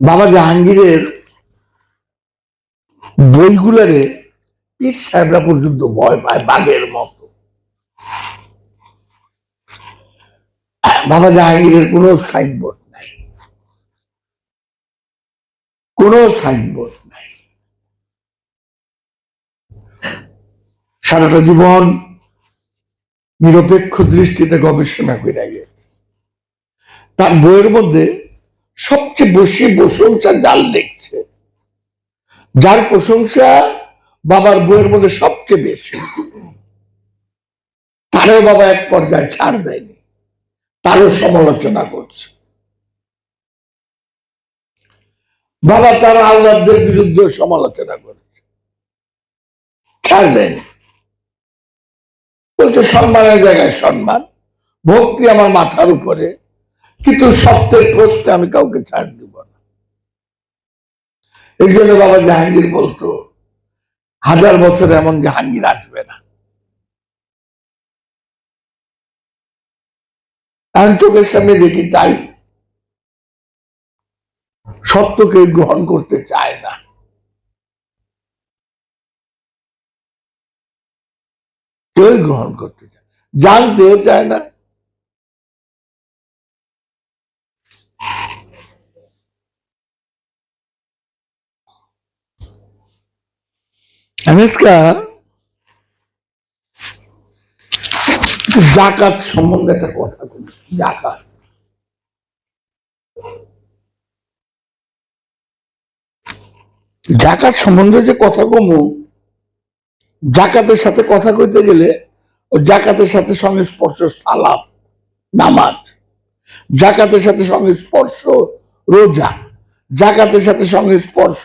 বাবা জাহাঙ্গীরের বইগুলারে পীর সাহেবরা পর্যন্ত ভয় পায় বাঘের মতো। বাবা জাহাঙ্গীরের কোনো সাইনবোর্ড নাই। কোনো সাইনবোর্ড নাই। সারাটা জীবন নিরপেক্ষ দৃষ্টিতে গবেষণা করে গেছে। তার বইয়ের মধ্যে সবচেয়ে বেশি প্রশংসা জাল দেখছে। যার প্রশংসা বাবার বইয়ের মধ্যে সবচেয়ে বেশি। তারও বাবা এক পর্যায়ে ছাড় দেয়নি। তারও সমালোচনা করছে। বাবা তার আল্লাহদের বিরুদ্ধে সমালোচনা করেছে। ছাড় দেয়নি। বলছে, সম্মানের জায়গায় সম্মান। ভক্তি আমার মাথার উপরে। কিন্তু সত্যের প্রশ্নে আমি কাউকে ছাড় দিব না। এই জন্য বাবা জাহাঙ্গীর বলতো, হাজার বছর এমন জাহাঙ্গীর আসবে না। চোখের সামনে দেখি তাই সত্যকে গ্রহণ করতে চায় না। কেউ গ্রহণ করতে চায়। জানতেও চায় না আনুষ্কা, জাকাত সম্বন্ধে একটা কথা জাকাত। জাকাত সম্বন্ধে যে কথা কমু, জাকাতের সাথে কথা কইতে গেলে ও জাকাতের সাথে সংস্পর্শ সালাম নামাজ। জাকাতের সাথে সংস্পর্শ রোজা, জাকাতের সাথে সংস্পর্শ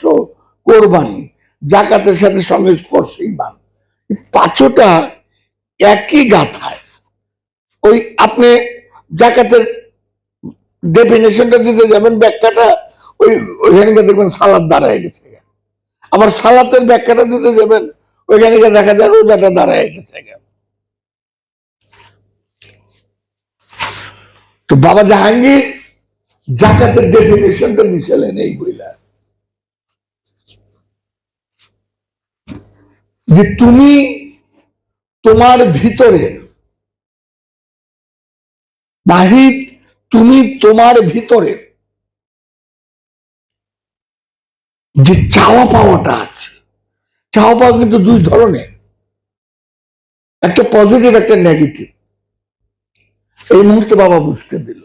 কোরবানি। জাকাতের সাথে সংস্পর্শ ইমান পাঁচটা একই গাথায়। ওই আপনি জাকাতের ডেফিনেশনটা দিতে যাবেন, ব্যাখ্যাটা ওই ওইখানে গিয়ে দেখবেন সালাদ দাঁড়ায় গেছে। আবার সালাতের ব্যাখ্যাটা দিতে যাবেন, ওইখানে গিয়ে দেখা যায় রোজাটা দাঁড়ায় গেছে। তো বাবা জাহাঙ্গীর জাকাতের ডেফিনেশনটা দিছিলেন এই বইলা। যে তুমি তোমার ভিতরে নাহিদ তুমি তোমার ভিতরে যে চাওয়া পাওয়াটা আছে। চাওয়া পাওয়া কিন্তু দুই ধরনের। একটা পজিটিভ একটা নেগেটিভ এই মুহূর্তে বাবা বুঝতে দিল।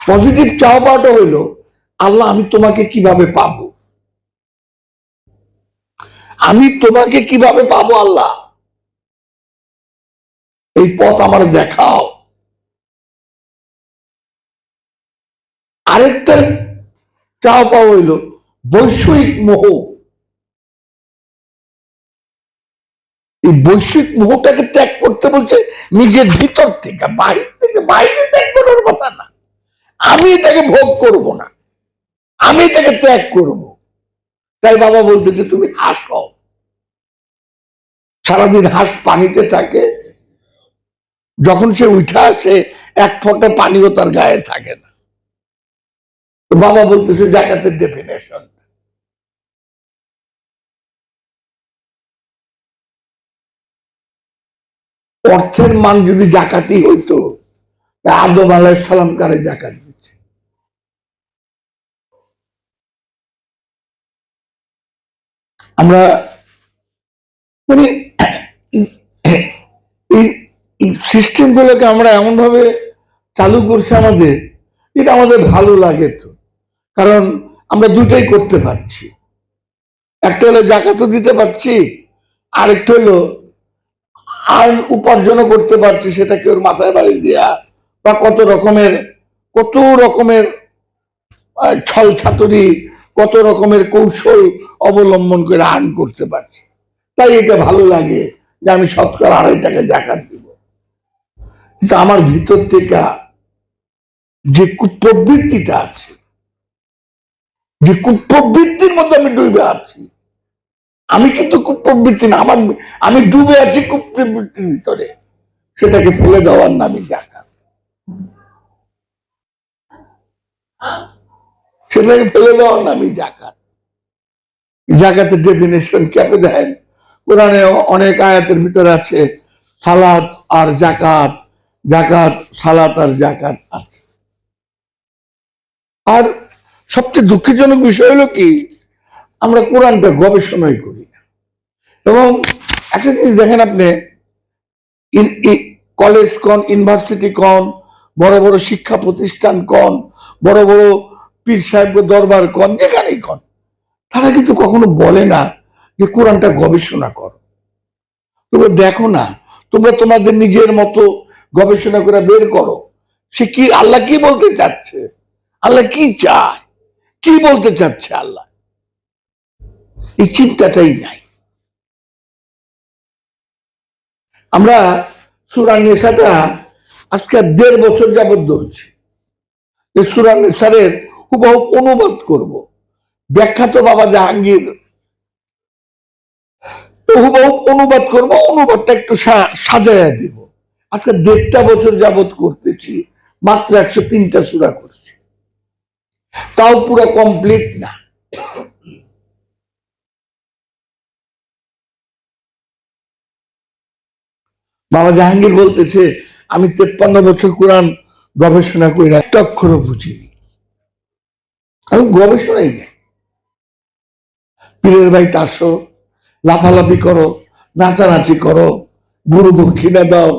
পজিটিভ চাওয়া পাওয়াটা হইল, আল্লাহ আমি তোমাকে কীভাবে পাবো? আমি তোমাকে কীভাবে পাবো আল্লাহ? এই পথ আমার দেখাও। আরেকটা চাও পাওয়া হইল বৈষয়িক মোহ। এই বৈশ্বিক মোহটাকে ত্যাগ করতে বলছে নিজের ভিতর থেকে, বাহির থেকে। বাইরে ত্যাগ করার কথা না। আমি এটাকে ভোগ করব না। আমি এটাকে ত্যাগ করব। তাই বাবা বলতেছে তুমি হাস। হও সারাদিন হাঁস পানিতে থাকে। যখন সে উঠে আসে, এক ফোঁটা পানিও তার গায়ে থাকে না। বাবা বলতেছে জাকাতের ডেফিনেশন অর্থের মান যদি জাকাতি হইতো আদম আলাইসালাম কারে জাকাত আমরা মানে এই সিস্টেমগুলোকে আমরা এমনভাবে চালু করছি আমাদের, এটা আমাদের ভালো লাগে তো। কারণ আমরা দুটাই করতে পারছি। একটা হলো জাকাতও দিতে পারছি, আরেকটা হলো আর উপার্জনও করতে পারছি, সেটাকে ওর মাথায় বাড়ি দেওয়া বা কত রকমের কত রকমের ছল ছাতুরি কত রকমের কৌশল অবলম্বন করে আর্ন করতে পারছি। তাই এটা ভালো লাগে যে আমি শতকরা আড়াই টাকা জাকাত দিব। কিন্তু আমার ভিতর থেকে যে কুপ্রবৃত্তিটা আছে, যে কুপ্রবৃত্তির মধ্যে আমি ডুবে আছি, আমি কিন্তু কুপ্রবৃত্তি না, আমার আমি ডুবে আছি কুপ্রবৃত্তির ভিতরে, সেটাকে ফেলে দেওয়ার নামই জাকাত। সেটাকে ফেলে দেওয়ার নামই জাকাত। জাকাতের ডেফিনেশন ক্যাপে দেন কোরআনে অনেক আয়াতের ভিতরে আছে, সালাত আর জাকাত জাকাত, সালাত আর জাকাত আছে। আর সবচেয়ে দুঃখজনক বিষয় হলো কি, আমরা কোরআনটা গবেষণাই করি না। এবং একটা জিনিস দেখেন আপনি কলেজ কন ইউনিভার্সিটি কন, বড় বড় শিক্ষা প্রতিষ্ঠান কন, বড় বড় পীর সাহেব দরবার কন যেখানেই কন। তারা কিন্তু কখনো বলে না যে কোরআনটা গবেষণা করো। তোমরা দেখো না, তোমরা তোমাদের নিজের মতো গবেষণা করে বের করো। সে কি, আল্লাহ কি বলতে চাচ্ছে? আল্লাহ কি চায়? কি বলতে চাচ্ছে আল্লাহ? এই চিন্তাটাই নাই। আমরা সুরান নেশাটা আজকে দেড় বছর যাবৎ ধরছি। সুরান নেশারের হুবহু অনুবাদ করব। ব্যাখ্যাত বাবা জাহাঙ্গীর। হুবহু অনুবাদ করব, অনুবাদটা একটু সাজায়া দিব। আজকে দেড়টা বছর যাবৎ করতেছি, মাত্র একশো তিনটা সুরা করছি। তাও পুরো কমপ্লিট না। বাবা জাহাঙ্গীর বলতেছে, আমি তেপ্পান্ন বছর কোরআন গবেষণা করে একটা অক্ষরও বুঝিনি। আমি গবেষণাই নেই। পীরের ভাই তাসো লাফালাফি করো, নাচানাচি করো গুরু দক্ষিণা দাও,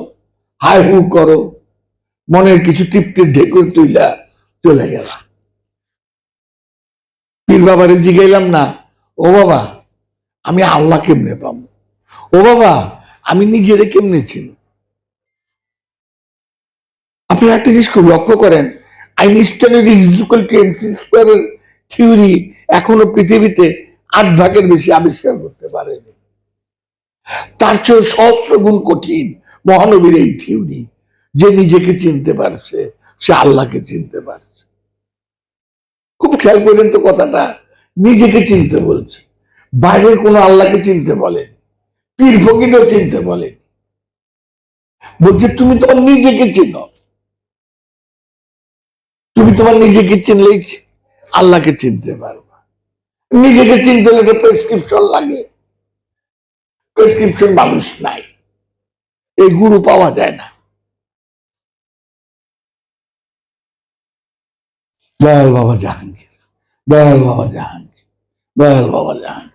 হাই হু করো, মনের কিছু তৃপ্তির ঢেকুর তুইলা চলে গেল। পীর বাবারে জিগাইলাম না, ও বাবা, আমি আল্লাহ কেমনে পাবো? ও বাবা, আমি নিজেরে কেমনে ছিল আপনি একটা জিনিস খুব লক্ষ্য করেন আইনস্টাইনের ইজুকাল টু এমসি স্কোয়ারের থিওরি এখনও পৃথিবীতে আট ভাগের বেশি আবিষ্কার করতে পারেনি। তার চেয়ে সহস্র গুণ কঠিন মহানবীর এই থিওরি যে নিজেকে চিনতে পারছে, সে আল্লাহকে চিনতে পারছে। খুব খেয়াল করেন তো কথাটা, নিজেকে চিনতে বলছে। বাইরের কোনো আল্লাহকে চিনতে বলেন পীর ফকিরও চিনতে বলেন। বলছে, তুমি তোমার নিজেকে চিনো। তোমার নিজেকে চিনলেই আল্লাহকে চিনতে পারবা। নিজেকে চিনতে হলে একটা প্রেসক্রিপশন লাগে। প্রেসক্রিপশন মানুষ নাই। এই গুরু পাওয়া যায় না। দয়াল বাবা জাহাঙ্গীর, দয়াল বাবা জাহাঙ্গীর, দয়াল বাবা জাহাঙ্গীর।